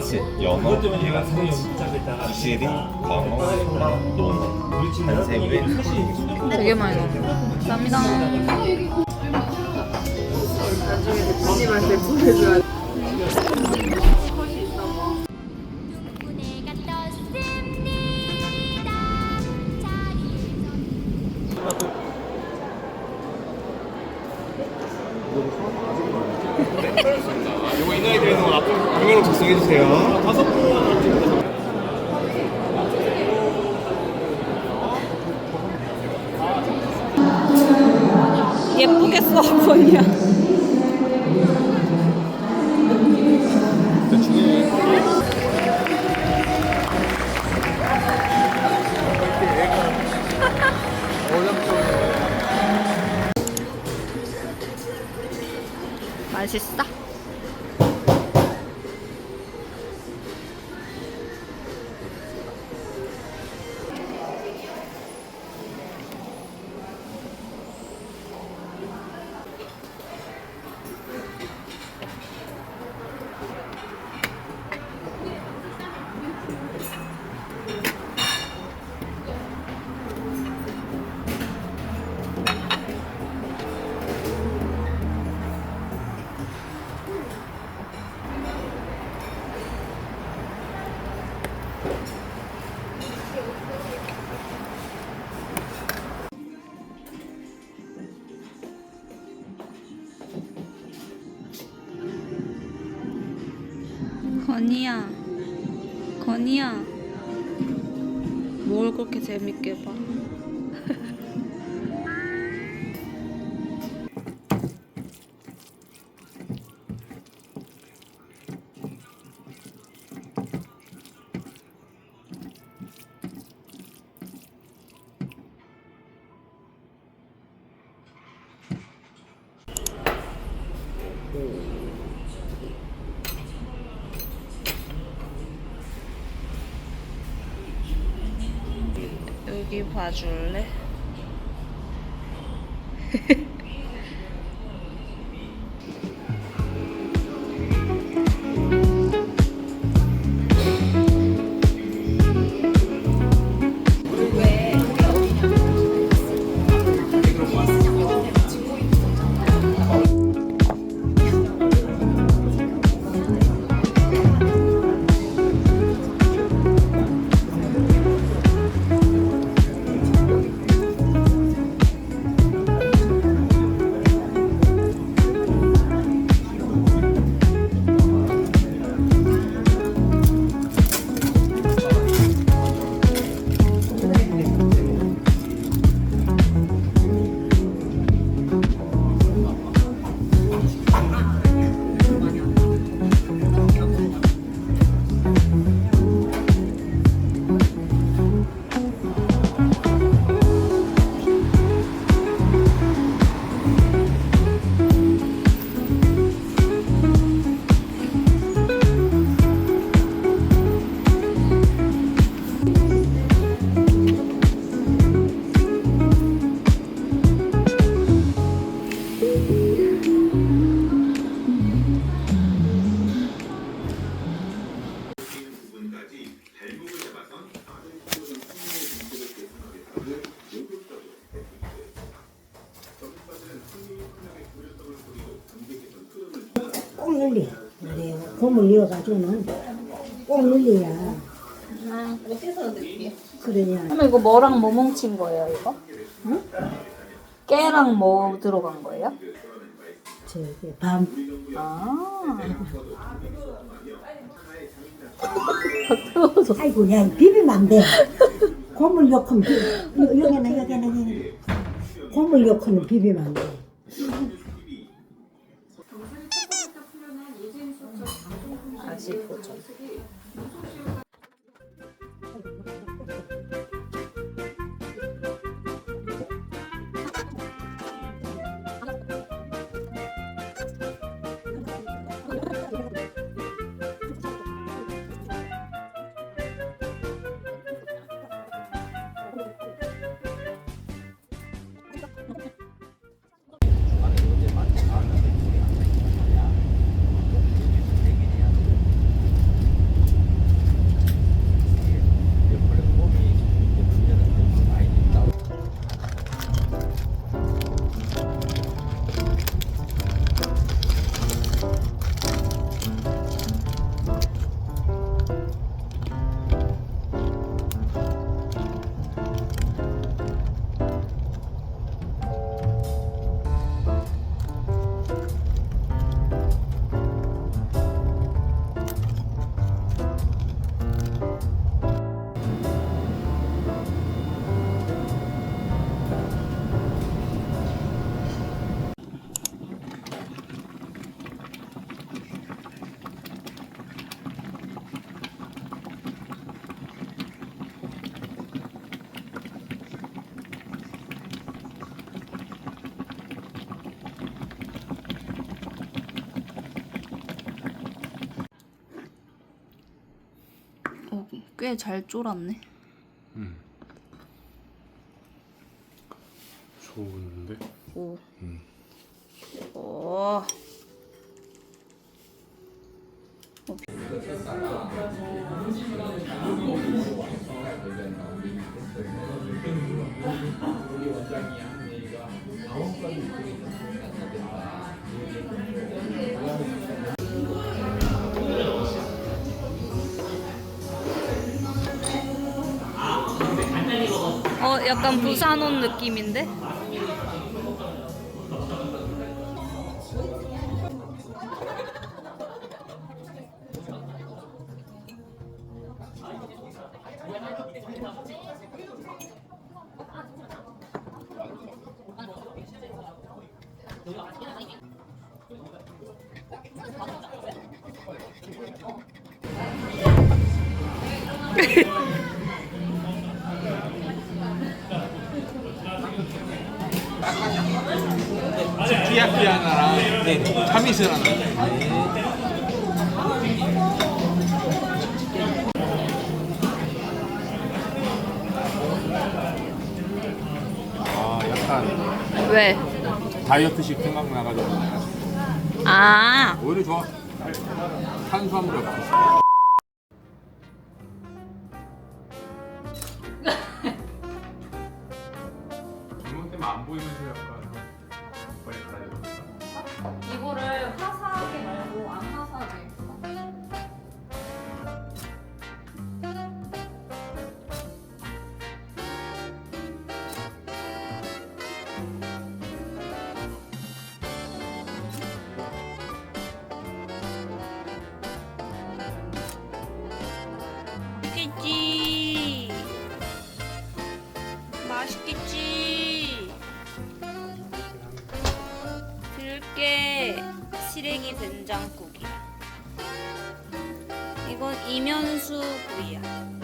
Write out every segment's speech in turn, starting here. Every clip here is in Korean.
치, 연어, 기시리, 광어, 소라, 농어, 한생회, 되게 많이 넣어. 감사합니다. 자리에서 이거 인화에 대해서 앞으 로 방향으로 작성해 주세요. 다섯 분. 예쁘게 써, 건이야. 맛있어? 건이야, 건이야, 뭘 그렇게 재밌게 봐? 여기 봐줄래? 곰을 이어가지고는 꼭 늘려야. 아, 어디서 느끼? 그래야. 그럼 이거 뭐랑 뭐 뭉친 거예요, 이거? 응? 깨랑 뭐 들어간 거예요? 저기 밤. 아, 아이고, 야, 비비면 안 돼. 곰을 넣고는 비, 여기는, 여기는, 여기는. 곰을 넣고는 비비면 안 돼. 꽤잘 쫄았네. 음. 좋은데? 오. 음. 오. 어, 약간 부산 온 느낌인데? 야키 하나랑 카미스 하나. 아 약간 왜? 다이어트식 생각나가지고 아, 오히려 좋아. 탄수화물이 없어. 이것 때문에 안 보이면서 약간 된장국이야. 이건 이면수 구이야.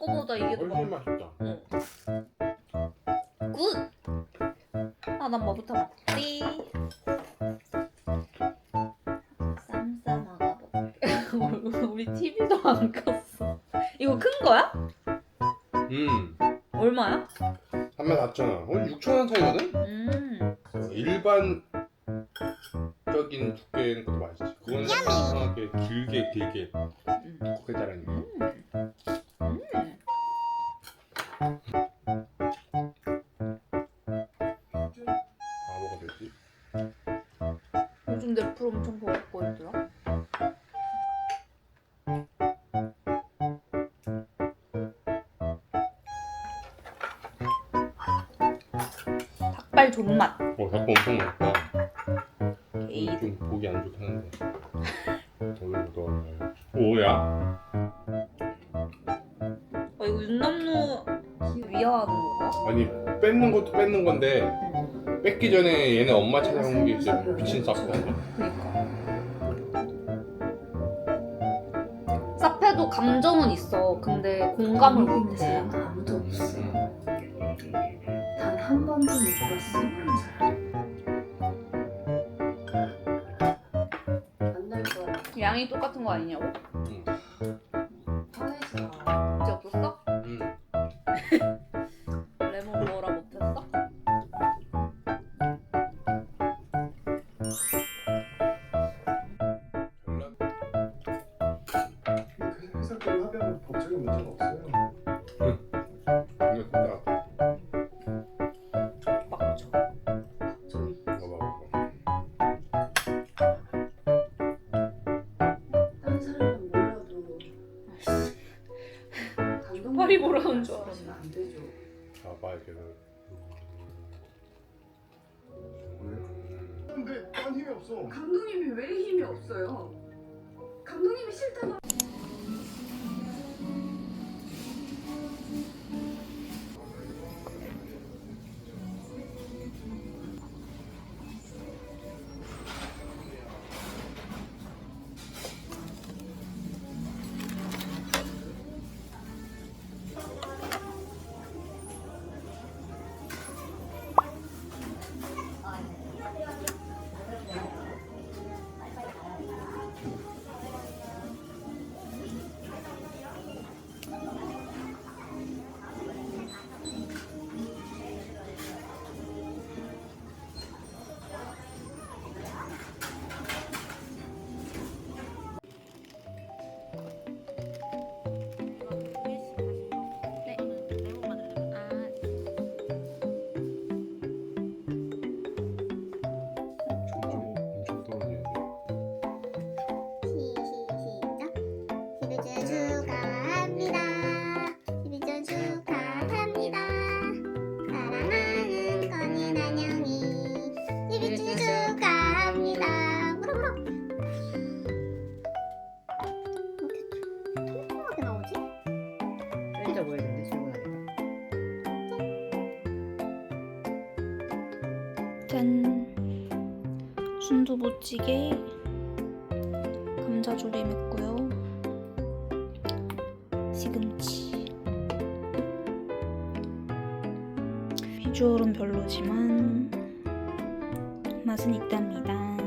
거보다 이게 더 맛. 맛있다. 굿. 아, 난 뭐부터 먹지? 쌈싸 먹어볼게. 우리 TV도 안 껐어. 이거 큰 거야? 음. 얼마야? 한번 샀잖아. 어, 6천 원 차이거든? 음. 일반적인 두께는 것도 맛있지. 그건 이상하게 길게 길게 음. 곱게 자르니까. 음. 존맛. 어, 닭발 엄청 맛있다. 에이. 좀 보기 안 좋긴 한데. 오늘 너 오야. 어, 이거 윤남루 위화하는 건가? 아니 뺏는 것도 뺏는 건데 뺏기 전에 얘네 엄마 찾아온 게 진짜 미친 사프야. 그니까. 사페도 감정은 있어. 근데 공감을 못해. 양이 똑같은 거 아니냐고? 응. 봐봐 이렇게 근데 난 힘이 없어. 감독님이 왜 힘이 없어요? 감독님이 싫다고 짠 순두부찌개 감자조림 했고요. 시금치. 비주얼은 별로지만 맛은 있답니다